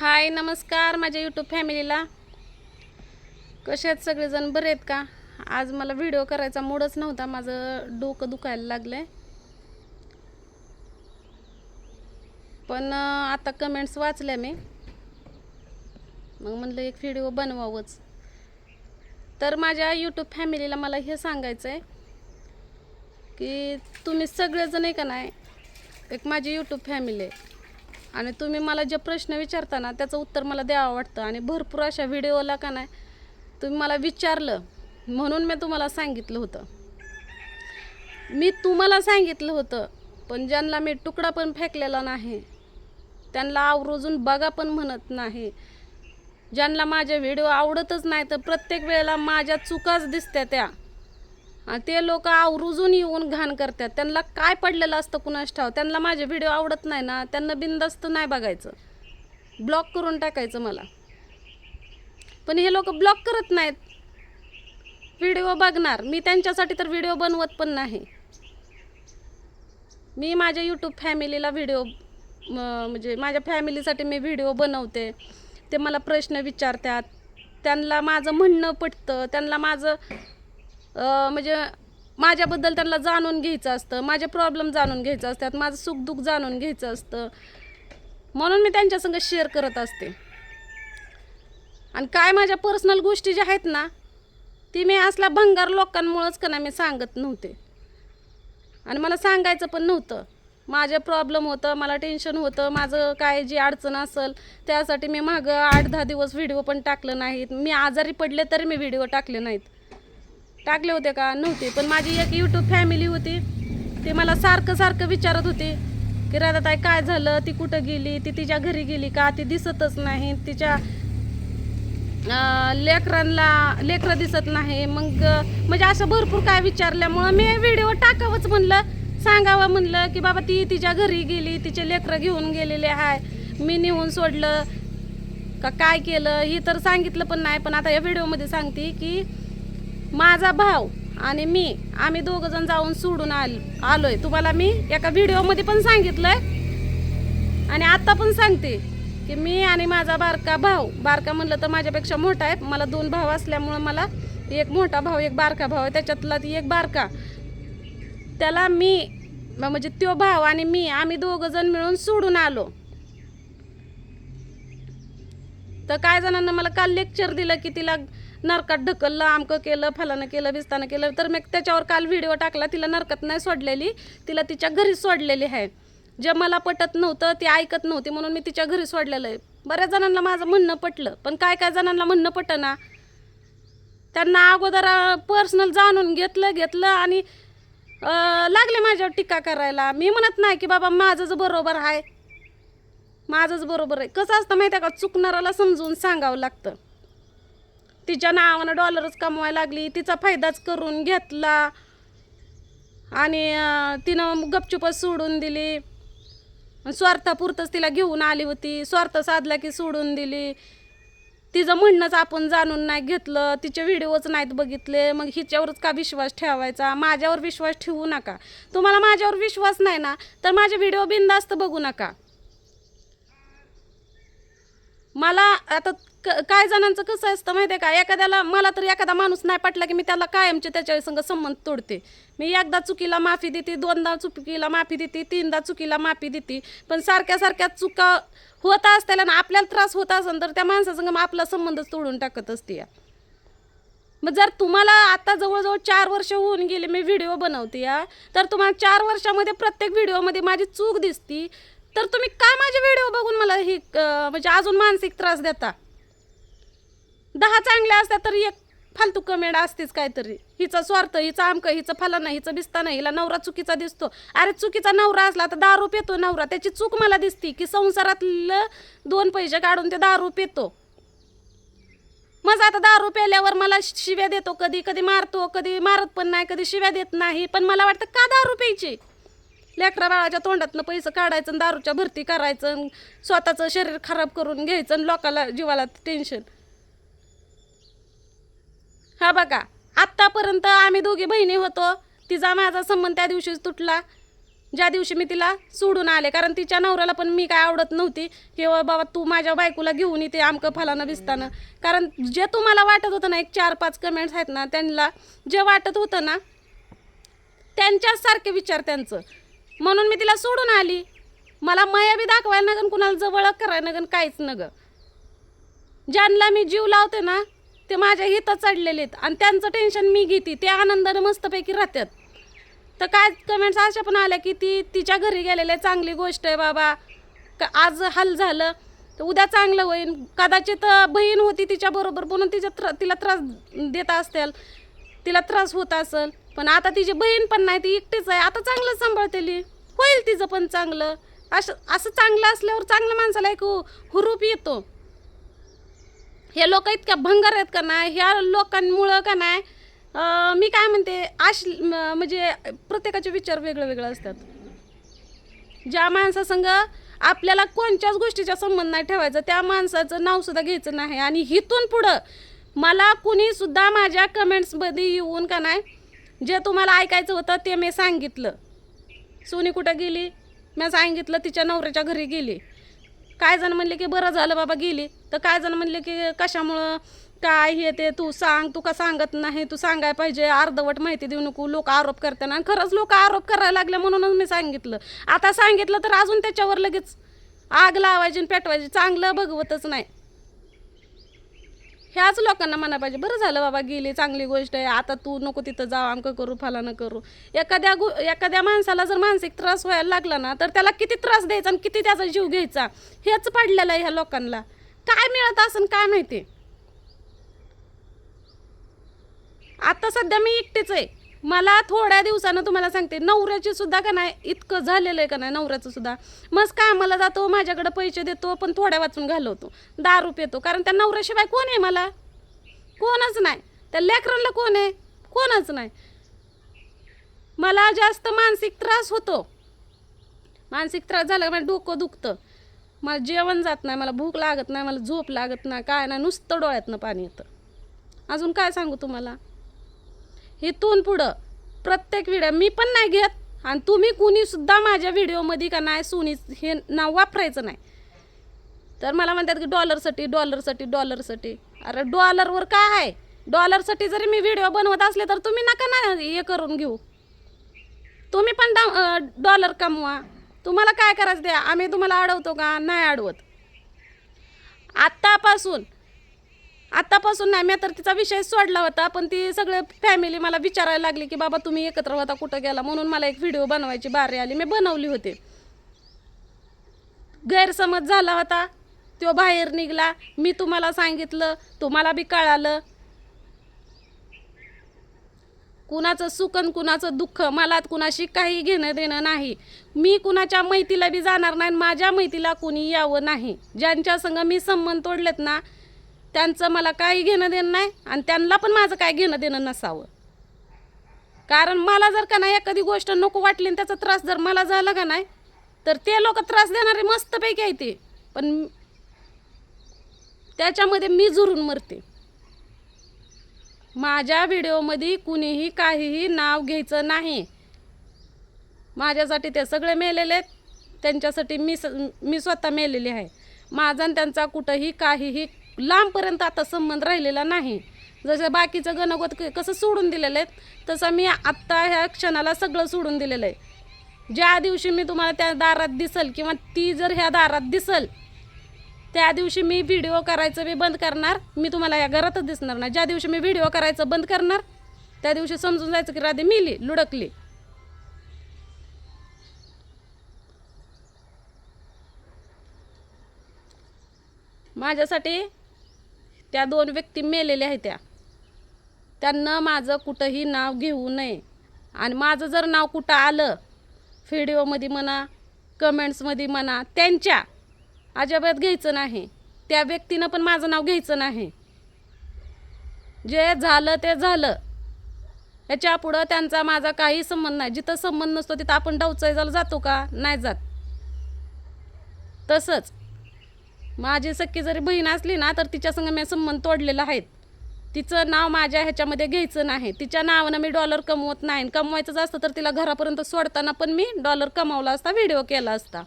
हाय नमस्कार माझ्या यूट्यूब फॅमिलीला कसे आहेत सगळेजण? बरे आहेत का? आज मला व्हिडिओ करायचा मूडच नव्हता. माझं डोकं दुखायला लागलं आहे पण आता कमेंट्स वाचल्या मी. मग म्हणलं एक व्हिडिओ बनवावंच. तर माझ्या यूट्यूब फॅमिलीला मला हे सांगायचं आहे की तुम्ही सगळेजण आहे का नाही एक माझी यूट्यूब फॅमिली आहे. आणि तुम्ही मला जे प्रश्न विचारता ना त्याचं उत्तर मला द्यावं वाटतं. आणि भरपूर अशा व्हिडिओला का नाही तुम्ही मला विचारलं म्हणून मी तुम्हाला सांगितलं होतं. मी तुम्हाला सांगितलं होतं पण ज्यांना मी तुकडा पण फेकलेला नाही त्यांना आवरोजून बघा पण म्हणत नाही. ज्यांना माझे व्हिडिओ आवडतच नाही तर प्रत्येक वेळेला माझ्या चुकाच दिसत्या त्या. ते लोक आवरुजून येऊन घाण करतात. त्यांना काय पडलेलं असतं कुणास ठाव त्यांना माझे व्हिडिओ आवडत नाही ना त्यांना बिंदास्त नाही बघायचं. ब्लॉक करून टाकायचं मला. पण हे लोक ब्लॉक करत नाहीत. व्हिडिओ बघणार. मी त्यांच्यासाठी तर व्हिडिओ बनवत पण नाही. मी माझ्या यूट्यूब फॅमिलीला व्हिडिओ म्हणजे माझ्या फॅमिलीसाठी मी व्हिडिओ बनवते. ते मला प्रश्न विचारतात. त्यांना माझं म्हणणं पटतं. त्यांना माझं म्हणजे माझ्याबद्दल त्यांना जाणून घ्यायचं असतं माझे प्रॉब्लेम जाणून घ्यायचं असतात माझं सुखदुःख जाणून घ्यायचं असतं. म्हणून मी त्यांच्यासंग शेअर करत असते. आणि काय माझ्या पर्सनल गोष्टी ज्या आहेत ना ती मी असल्या भंगार लोकांमुळंच का नाही मी सांगत नव्हते. आणि मला सांगायचं पण नव्हतं. माझे प्रॉब्लेम होतं मला टेन्शन होतं माझं काय जी अडचण असेल त्यासाठी मी मागं आठ दहा दिवस व्हिडिओ पण टाकलं नाहीत. मी आजारी पडले तरी मी व्हिडिओ टाकले नाहीत. टाकले होते का? नव्हते. पण माझी एक यूट्यूब फॅमिली होती. ते मला सारखं सारखं विचारत होते की राधाताई काय झालं? ती कुठं गेली? ती तिच्या घरी गेली का? ती दिसतच नाही. तिच्या लेकरांना लेकरं दिसत नाही. मग म्हणजे असं भरपूर काय विचारल्यामुळं मी व्हिडिओ टाकावंच म्हणलं. सांगावं म्हणलं की बाबा ती तिच्या घरी गेली. तिचे लेकरं घेऊन गेलेले आहे मी नेऊन सोडलं. का काय केलं? हे तर सांगितलं पण नाही. पण आता या व्हिडिओमध्ये सांगते की माझा भाव आणि मी आम्ही दोघंजण जाऊन सोडून आल आलोय. तुम्हाला मी एका व्हिडिओमध्ये पण सांगितलंय. आणि आता पण सांगते की मी आणि माझा बारका भाऊ बारका म्हणलं तर माझ्यापेक्षा मोठा आहे. मला दोन भाव असल्यामुळं मला एक मोठा भाऊ एक बारका भाऊ आहे. त्याच्यातला ती एक बारका. त्याला मी म्हणजे तो भाव आणि मी आम्ही दोघंजण मिळून सोडून आलो. तर काय जणांना मला काल लेक्चर दिलं की तिला नरकात ढकललं आमकं केलं फलानं केलं बिस्तानं केलं तर मग त्याच्यावर काल व्हिडिओ टाकला तिला नरकात नाही सोडलेली तिला तिच्या घरी सोडलेली आहे. जे मला पटत नव्हतं ती ऐकत नव्हती म्हणून मी तिच्या घरी सोडलेलं आहे. बऱ्याच जणांना माझं म्हणणं पटलं पण काय काय जणांना म्हणणं पटना? त्यांना अगोदर पर्सनल जाणून घेतलं घेतलं आणि लागले माझ्यावर टीका करायला. मी म्हणत नाही की बाबा माझंच बरोबर आहे. माझंच बरोबर आहे. कसं असतं माहिती आहे का? चुकणाऱ्याला समजून सांगावं लागतं. तिच्या नावानं डॉलरच कमवायला लागली. तिचा फायदाच करून घेतला. आणि तिनं गपचुपच सोडून दिली. स्वार्थापुरतंच तिला घेऊन आली होती. स्वार्थ साधला की सोडून दिली. तिचं म्हणणंच आपण जाणून नाही घेतलं. तिचे व्हिडिओच नाहीत बघितले. मग हिच्यावरच का विश्वास ठेवायचा? माझ्यावर विश्वास ठेवू नका. तुम्हाला माझ्यावर विश्वास नाही ना तर माझे व्हिडिओ बिंदास्त बघू नका. मला आता क- काय जणांचं कसं असतं माहिती आहे का? एखाद्याला मला तर एखादा माणूस नाही पटला की मी त्याला कायमचे त्याच्या संग संबंध तोडते. मी एकदा चुकीला माफी देते दोनदा चुकीला माफी देते तीनदा चुकीला माफी देते. पण सारख्या सारख्या चुका होत असताना ना आपल्याला त्रास होत असेल तर त्या माणसासंग मग आपला संबंधच तोडून टाकत असते. या मग जर तुम्हाला आता जवळजवळ चार वर्ष होऊन गेले मी व्हिडिओ बनवते या. तर तुम्हाला चार वर्षामध्ये प्रत्येक व्हिडिओमध्ये माझी चूक दिसती. तर तुम्ही का माझे व्हिडिओ बघून मला ही म्हणजे अजून मानसिक त्रास देता? दहा चांगल्या असतात तर एक फालतू कमेंट असतेच काहीतरी. हिचा स्वार्थ हिचा आमकं हिचं फलानं हिचं बिस्तानं हिला नवरा चुकीचा दिसतो. अरे चुकीचा नवरा असला तर दारू पेतो नवरा. त्याची चूक मला दिसती की संसारातलं दोन पैसे काढून ते दारू पितो मग आता दारू प्यायल्यावर मला शिव्या देतो. कधी कधी मारतो कधी मारत पण नाही कधी शिव्या देत नाही. पण मला वाटतं का दारू प्यायची लेकरा बाळाच्या तोंडातनं पैसे काढायचं आणि दारूच्या भरती करायचं आणि स्वतःचं शरीर खराब करून घ्यायचं आणि लोकाला जीवाला टेन्शन हा बघा आत्तापर्यंत आम्ही दोघी बहिणी होतो. तिचा माझा संबंध त्या दिवशीच तुटला. ज्या दिवशी मी तिला सोडून आले कारण तिच्या नवऱ्याला पण मी काय आवडत नव्हती. की बाबा तू माझ्या बायकोला घेऊन येते आमकं फलानं बिस्तानं. कारण जे तुम्हाला वाटत होतं ना एक चार पाच कमेंट्स आहेत ना त्यांना जे वाटत होतं ना त्यांच्याच सारखे विचार त्यांचं. म्हणून मी तिला सोडून आली. मला माया बी दाखवायला नगन कुणाला जवळ करायला नगन काहीच नग. ज्यांना मी जीव लावते ना ते माझ्या हित चढलेले आहेत. आणि त्यांचं टेन्शन मी घेते. ते आनंदाने मस्तपैकी राहतात. तर काय कमेंट्स अशा पण आल्या की ती तिच्या घरी गेलेले चांगली गोष्ट आहे बाबा. का आज हल झालं तर उद्या चांगलं होईल कदाचित बहीण होती तिच्याबरोबर म्हणून तिच्या त्र तिला त्रास देत असतील तिला त्रास होत असेल. पण आता तिची बहीण पण नाही ती एकटीच आहे. आता चांगलं सांभाळतेली. होईल तिचं पण चांगलं. असं असं चांगलं असल्यावर चांगलं माणसाला एक हु- हुरूप येतो. हे लोक इतक्या भंगार आहेत का नाही? ह्या लोकांमुळं का नाही? मी काय म्हणते आश म्हणजे प्रत्येकाचे विचार वेगळे वेगळे असतात. ज्या माणसासंग आपल्याला कोणत्याच गोष्टीचा संबंध नाही ठेवायचा त्या माणसाचं नावसुद्धा घ्यायचं नाही. आणि हिथून पुढं मला कुणीसुद्धा माझ्या कमेंट्समध्ये येऊन का नाही जे तुम्हाला ऐकायचं होतं ते मी सांगितलं. सोनी कुठं गेली? मी सांगितलं तिच्या नवऱ्याच्या घरी गेली. काय जण म्हणले की बरं झालं बाबा गेली. तर काय जण म्हणले की कशामुळं? काय हे ते? तू सांग तू का सांगत नाही? तू सांगाय पाहिजे. अर्धवट माहिती देऊ नको. लोक आरोप करताना आणि खरंच लोक आरोप करायला लागले म्हणूनच मी सांगितलं. आता सांगितलं तर अजून त्याच्यावर लगेच आग लावायची पेटवायची. चांगलं बघवतच नाही. ह्याच लोकांना म्हणा पाहिजे बरं झालं बाबा गेली चांगली गोष्ट आहे. आता तू नको तिथं जाव आमकं करू फलानं करू. एखाद्या गो एखाद्या माणसाला जर मानसिक त्रास व्हायला लागला ना तर त्याला किती त्रास द्यायचा आणि किती त्याचा जीव घ्यायचा हेच पडलेलं आहे ह्या लोकांना. काय मिळत असेल काय माहिती? आता सध्या मी एकटीच आहे. मला थोड्या दिवसानं तुम्हाला सांगते नवऱ्याची सुद्धा का नाही इतकं झालेलं आहे का नाही नवऱ्याचं सुद्धा. मस्त कामाला जातो माझ्याकडे पैसे देतो पण थोड्या वाचून घालवतो दारू पितो. कारण त्या नवऱ्याशिवाय कोण आहे मला? कोणच नाही. त्या लेकरांना कोण आहे? कोणच नाही. मला जास्त मानसिक त्रास होतो. मानसिक त्रास झाला का माझं डोकं दुखतं. मला जेवण जात नाही मला भूक लागत नाही मला झोप लागत नाही काय नाही नुसतं डोळ्यातनं पाणी येतं. अजून काय सांगू तुम्हाला? इथून पुढं. प्रत्येक व्हिडिओ मी पण नाही घेत. आणि तुम्ही कुणीसुद्धा माझ्या व्हिडिओमध्ये का नाही सुनी हे नाव वापरायचं नाही. तर मला म्हणतात की डॉलरसाठी डॉलरसाठी डॉलरसाठी अरे डॉलरवर काय आहे? डॉलरसाठी जरी मी व्हिडिओ बनवत असले तर तुम्ही नका ना हे करून घेऊ. तुम्ही पण डा- डॉलर कमवा. तुम्हाला काय करायचं द्या आम्ही तुम्हाला अडवतो का? नाही अडवत. आत्तापासून आत्तापासून नाही मी तर तिचा विषय सोडला होता पण ती सगळे फॅमिली मला विचारायला लागली की बाबा तुम्ही एकत्र होता कुठं गेला? म्हणून मला एक व्हिडिओ बनवायची बारी आली. मी बनवली होती. गैरसमज झाला होता. तो बाहेर निघला. मी तुम्हाला सांगितलं तुम्हाला बी कळालं. कुणाचं सुकन कुणाचं दुःख मला कुणाशी काही घेणं देणं नाही. मी कुणाच्या मैतीला बी जाणार नाही आणि माझ्या मैतीला कुणी यावं नाही. ज्यांच्या संग मी संबंध तोडलेत ना त्यांचं मला काही घेणं देणं नाही आणि त्यांना पण माझं काय घेणं देणं नसावं. कारण मला जर का नाही एखादी गोष्ट नको वाटली आणि त्याचा त्रास जर मला झाला का नाही तर ते लोक त्रास देणारे मस्तपैकी आहे ते. पण त्याच्यामध्ये मी जुरून मरते. माझ्या व्हिडिओमध्ये कुणीही काहीही नाव घ्यायचं नाही. माझ्यासाठी ते सगळे मेलेले आहेत. त्यांच्यासाठी मी स मी स्वतः मेलेली आहे. माझा आणि त्यांचा कुठंही काहीही लांबपर्यंत आता संबंध राहिलेला नाही. जसं बाकीचं गणगोत कसं सोडून दिलेलं आहे तसं मी आत्ता ह्या क्षणाला सगळं सोडून दिलेलं आहे. ज्या दिवशी मी तुम्हाला त्या दारात दिसल किंवा ती जर ह्या दारात दिसल त्या दिवशी मी व्हिडिओ करायचं मी बंद करणार मी तुम्हाला या घरातच दिसणार नाही. ज्या दिवशी मी व्हिडिओ करायचं बंद करणार त्या दिवशी समजून जायचं की राधे मिली लुडकली. माझ्यासाठी त्या दोन व्यक्ती मेलेल्या आहेत त्या. त्यांना माझं कुठंही नाव घेऊ नये. आणि माझं जर नाव कुठं आलं व्हिडिओमध्ये म्हणा कमेंट्समध्ये म्हणा त्यांच्या अजिबात घ्यायचं नाही. त्या व्यक्तीनं पण माझं नाव घ्यायचं नाही. जे झालं ते झालं. याच्या पुढं त्यांचा माझा काही संबंध नाही. जिथं संबंध नसतो तिथं आपण डावचायला जातो का? नाही जात. तसंच. माझी सख्खी जरी बहीण असली ना तर तिच्या संग मी संबंध तोडलेला आहेत. तिचं नाव माझ्या ह्याच्यामध्ये घ्यायचं नाही. तिच्या नावानं मी डॉलर कमवत नाही. कमवायचंच असतं तर तिला घरापर्यंत सोडताना पण मी डॉलर कमावला असता व्हिडिओ केला असता.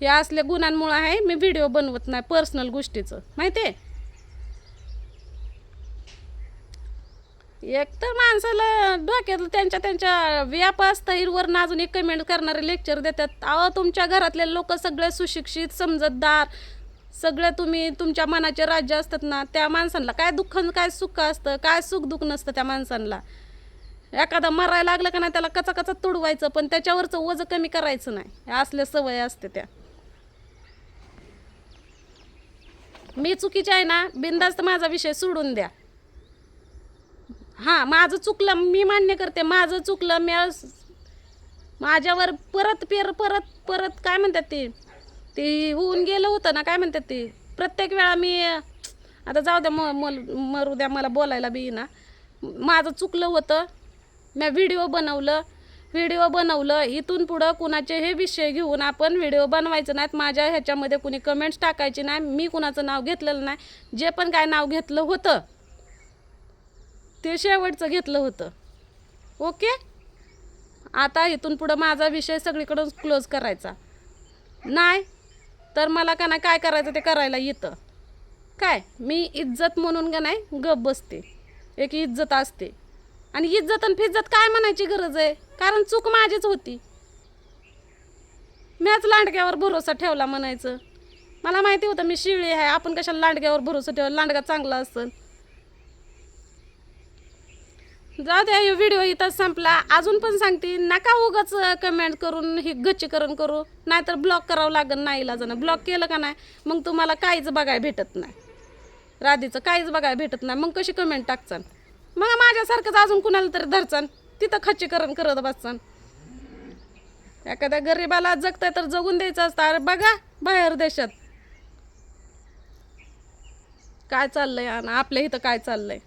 हे असल्या गुणांमुळं आहे मी व्हिडिओ बनवत नाही पर्सनल गोष्टीचं. माहिती आहे एक तर माणसाला डोक्यात त्यांच्या त्यांच्या व्याप असतं वरनं अजून एक कमेंट करणारे लेक्चर देतात. अहो तुमच्या घरातले लोक सगळे सुशिक्षित समजतदार सगळे तुम्ही तुमच्या मनाचे राज्य असतात ना त्या माणसांना काय दुःख काय सुख असतं काय सुख दुःख नसतं त्या माणसांना. एखादा मरायला लागलं का नाही त्याला कचा कचा तुडवायचं पण त्याच्यावरचं ओझं कमी करायचं नाही. असल्या सवय असते त्या. मी चुकीची आहे ना बिंदास्त माझा विषय सोडून द्या. हां माझं चुकलं मी मान्य करते माझं चुकलं मी माझ्यावर परत पेर परत परत काय म्हणतात ते ते होऊन गेलं होतं ना काय म्हणतात ते प्रत्येक वेळा मी आता जाऊ द्या म मल- मरू द्या मला बोलायला बी ना माझं चुकलं होतं मी व्हिडिओ बनवलं व्हिडिओ बनवलं इथून पुढं कुणाचे हे विषय घेऊन आपण व्हिडिओ बनवायचं नाहीत माझ्या ह्याच्यामध्ये कुणी कमेंट्स टाकायची नाही मी कुणाचं नाव घेतलेलं नाही जे पण काय नाव घेतलं होतं ते शेवटचं घेतलं होतं. ओके? आता इथून पुढं माझा विषय सगळीकडून क्लोज करायचा. नाही तर मला का नाही काय करायचं ते करायला येतं काय? मी इज्जत म्हणून का नाही गप बसते. एक इज्जत असते. आणि इज्जत आणि फिज्जत काय म्हणायची गरज आहे? कारण चूक माझीच होती. मीच लांडग्यावर भरोसा ठेवला म्हणायचं. मला माहिती होतं मी शिळी आहे. आपण कशाला लांडग्यावर भरोसा ठेवला लांडगा चांगला असेल. जाऊ द्या हे व्हिडिओ इथंच संपला. अजून पण सांगते नका उगाच कमेंट करून ही गच्चीकरण करू. नाहीतर ब्लॉक करावं लागेल नाही इलाजानं. ब्लॉक केलं का नाही मग तुम्हाला काहीच बघायला भेटत नाही. राधीचं काहीच बघायला भेटत नाही. मग कशी कमेंट टाकचान? मग माझ्यासारखंच अजून कुणाला तरी धरचान? तिथं खच्चीकरण करत बसचान. एखाद्या गरीबाला जगताय तर जगून द्यायचं असतं. अरे बघा बाहेर देशात. काय चाललंय आणि आपल्या इथं काय चाललंय?